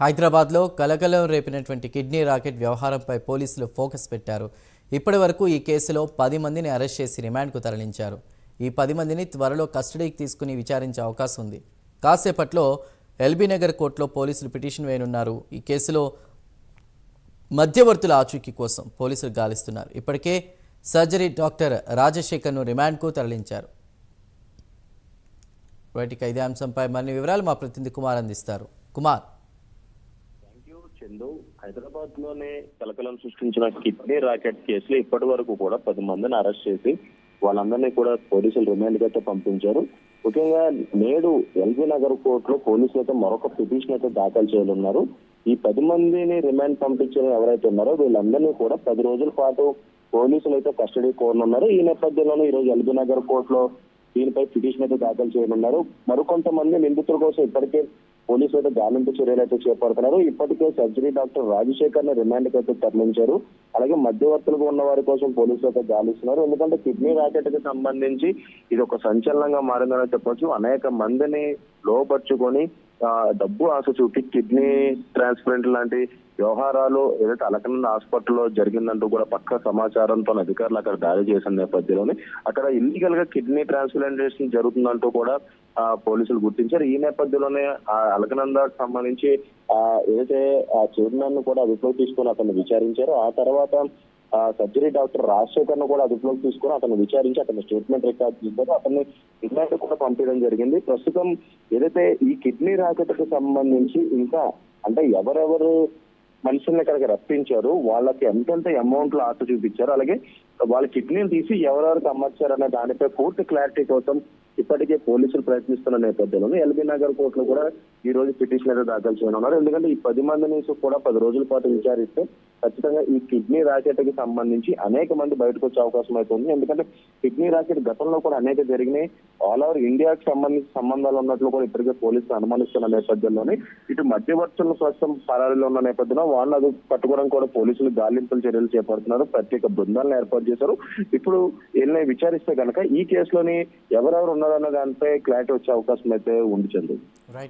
హైదరాబాద్లో కలకలం రేపినటువంటి kidney racket వ్యవహారంపై పోలీసులు ఫోకస్ పెట్టారు. ఇప్పటి వరకు ఈ కేసులో పది మందిని అరెస్ట్ చేసి రిమాండ్కు తరలించారు. ఈ పది మందిని త్వరలో కస్టడీకి తీసుకుని విచారించే అవకాశం ఉంది. కాసేపట్లో ఎల్బీ నగర్ కోర్టులో పోలీసులు పిటిషన్ వేయనున్నారు. ఈ కేసులో మధ్యవర్తుల ఆచూకీ కోసం పోలీసులు గాలిస్తున్నారు. ఇప్పటికే సర్జరీ డాక్టర్ రాజశేఖర్ను రిమాండ్కు తరలించారు. వాటికి ఐదే అంశంపై మరిన్ని వివరాలు మా ప్రతినిధి కుమార్ అందిస్తారు. కుమార్. చందు హైదరాబాద్లోనే కలకలం సృష్టించిన కిడ్నీ రాకెట్ కేసులో ఇప్పటి వరకు కూడా పది మందిని అరెస్ట్ చేసి వాళ్ళందరినీ కూడా పోలీసులు రిమాండ్ అయితే పంపించారు. ముఖ్యంగా నేడు ఎల్బీ నగర్ కోర్టులో పోలీసులు అయితే మరొక పిటిషన్ అయితే దాఖలు చేయనున్నారు. ఈ పది మందిని రిమాండ్ పంపించిన ఎవరైతే ఉన్నారో వీళ్ళందరినీ కూడా పది రోజుల పాటు పోలీసులు అయితే కస్టడీ కోరనున్నారు. ఈ నేపథ్యంలోనే ఈ రోజు ఎల్బీ నగర్ కోర్టులో దీనిపై పిటిషన్ అయితే దాఖలు చేయనున్నారు. మరికొంతమంది నిందితుల కోసం ఇప్పటికే పోలీసులు అయితే గాలింపు చర్యలు అయితే చేపడుతున్నారు. ఇప్పటికే సర్జరీ డాక్టర్ రాజశేఖర్ని రిమాండ్కి అయితే తరలించారు. అలాగే మధ్యవర్తులుగా ఉన్న వారి కోసం పోలీసులు అయితే గాలిస్తున్నారు. ఎందుకంటే కిడ్నీ రాకెట్కి సంబంధించి ఇది ఒక సంచలనంగా మారిందని చెప్పొచ్చు. అనేక మందిని లోపరుచుకొని డబ్బు ఆశ చూపి కిడ్నీ ట్రాన్స్ప్లాంట్ లాంటి వ్యవహారాలు ఏదైతే అలకనంద హాస్పిటల్లో జరిగిందంటూ కూడా పక్క సమాచారంతో అధికారులు అక్కడ దాడి చేసిన నేపథ్యంలోనే అక్కడ ఇల్లీగల్గా కిడ్నీ ట్రాన్స్ప్లాంటేషన్ జరుగుతుందంటూ కూడా ఆ, పోలీసులు గుర్తించారు. ఈ నేపథ్యంలోనే ఆ అలకనందకు సంబంధించి ఆ ఏదైతే ఆ చైర్మన్ కూడా అదుపులోకి తీసుకొని అతన్ని విచారించారు. ఆ తర్వాత ఆ సర్జరీ డాక్టర్ రాజశేఖర్ను కూడా అదుపులోకి తీసుకొని అతను విచారించి అతని స్టేట్మెంట్ రికార్డ్ చేశారు అతన్ని రిమాండ్ కూడా పంపించడం జరిగింది. ప్రస్తుతం ఏదైతే ఈ కిడ్నీ రాకెట్ సంబంధించి ఇంకా అంటే ఎవరెవరు మనుషుల్ని ఇక్కడికి రప్పించారు వాళ్ళకి ఎంతెంత అమౌంట్లో ఆశ చూపించారు అలాగే వాళ్ళ కిడ్నీని తీసి ఎవరెవరికి అమ్మచ్చారు అనే దానిపై పూర్తి క్లారిటీ కోసం ఇప్పటికే పోలీసులు ప్రయత్నిస్తున్న నేపథ్యంలో ఎల్బీ నగర్ కోర్టులో కూడా ఈ రోజు పిటిషన్ అయితే దాఖలు చేయనున్నారు. ఎందుకంటే ఈ పది మందిని కూడా పది రోజుల పాటు విచారిస్తే ఖచ్చితంగా ఈ కిడ్నీ రాకెట్కి సంబంధించి అనేక మంది బయటకు వచ్చే అవకాశం అయితే ఉంది. ఎందుకంటే కిడ్నీ రాకెట్ గతంలో కూడా అనేక జరిగినాయి. ఆల్ ఓవర్ ఇండియాకి సంబంధించి సంబంధాలు ఉన్నట్లు కూడా ఇప్పటికే పోలీసులు అనుమానిస్తున్న నేపథ్యంలోనే ఇటు మధ్యవర్తులు ప్రస్తుతం పరారీలో ఉన్న నేపథ్యంలో వాళ్ళు అది పట్టుకోవడం కూడా పోలీసులు గాలింపుల చర్యలు చేపడుతున్నారు. ప్రత్యేక బృందాలను ఏర్పాటు చేశారు. ఇప్పుడు వీళ్ళని విచారిస్తే కనుక ఈ కేసులోని ఎవరెవరు ఉన్నదన్న దానిపై క్లారిటీ వచ్చే అవకాశం అయితే ఉంది చందు